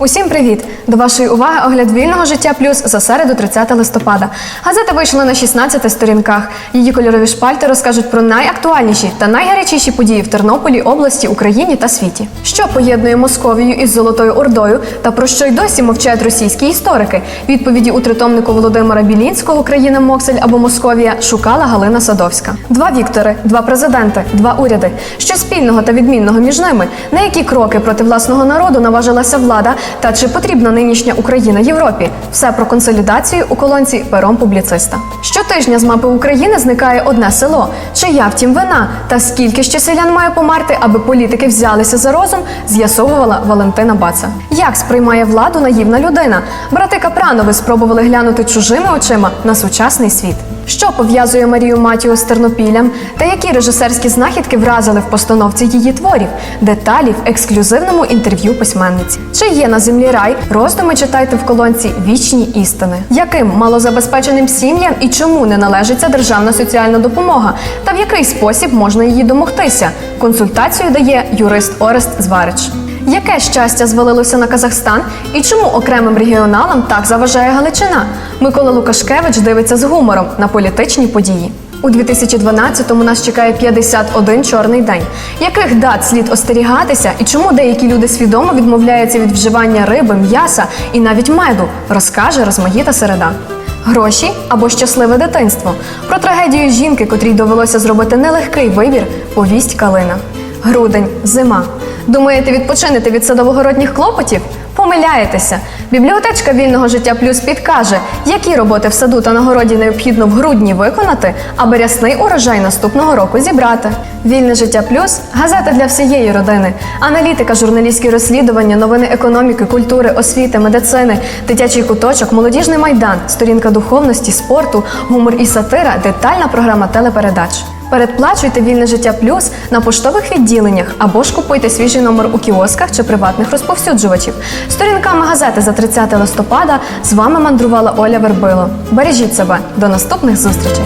Усім привіт! До вашої уваги огляд вільного життя плюс за середу 30 листопада. Газета вийшла на 16 сторінках. Її кольорові шпальти розкажуть про найактуальніші та найгарячіші події в Тернополі, області, Україні та світі. Що поєднує Московію із Золотою Ордою та про що й досі мовчають російські історики? Відповіді у тритомнику Володимира Білінського Країна Моксель або Московія шукала Галина Садовська. Два Віктори, два президенти, два уряди. Що спільного та відмінного між ними? На які кроки проти власного народу наважилася влада? Та чи потрібна нинішня Україна Європі? Все про консолідацію у колонці пером публіциста. Щотижня з мапи України зникає одне село. Чия втім вина? Та скільки ще селян має померти, аби політики взялися за розум? З'ясовувала Валентина Баца. Як сприймає владу наївна людина? Брати Капранови спробували глянути чужими очима на сучасний світ. Що пов'язує Марію Матію з Тернопіллям, та які режисерські знахідки вразили в постановці її творів, деталі в ексклюзивному інтерв'ю письменниці. Чи є на землі рай? Роздуми читайте в колонці Вічні істини. Яким малозабезпеченим сім'ям і чому не належиться державна соціальна допомога, та в який спосіб можна її домогтися? Консультацію дає юрист Орест Зварич. Яке щастя звалилося на Казахстан і чому окремим регіоналам так заважає Галичина? Микола Лукашкевич дивиться з гумором на політичні події. У 2012-му нас чекає 51 чорний день. Яких дат слід остерігатися і чому деякі люди свідомо відмовляються від вживання риби, м'яса і навіть меду, розкаже розмаїта середа. Гроші або щасливе дитинство. Про трагедію жінки, котрій довелося зробити нелегкий вибір, повість Калина. Грудень, зима. Думаєте, відпочинете від садовогородніх клопотів? Помиляєтеся. Бібліотечка вільного життя плюс підкаже, які роботи в саду та на городі необхідно в грудні виконати, аби рясний урожай наступного року зібрати. Вільне життя плюс газета для всієї родини. Аналітика, журналістські розслідування, новини економіки, культури, освіти, медицини, дитячий куточок, молодіжний майдан, сторінка духовності, спорту, гумор і сатира, детальна програма телепередач. Передплачуйте вільне життя плюс на поштових відділеннях або ж купуйте свіжий номер у кіосках чи приватних розповсюджувачів. Сторінками газети за 30 листопада з вами мандрувала Оля Вербило. Бережіть себе до наступних зустрічей.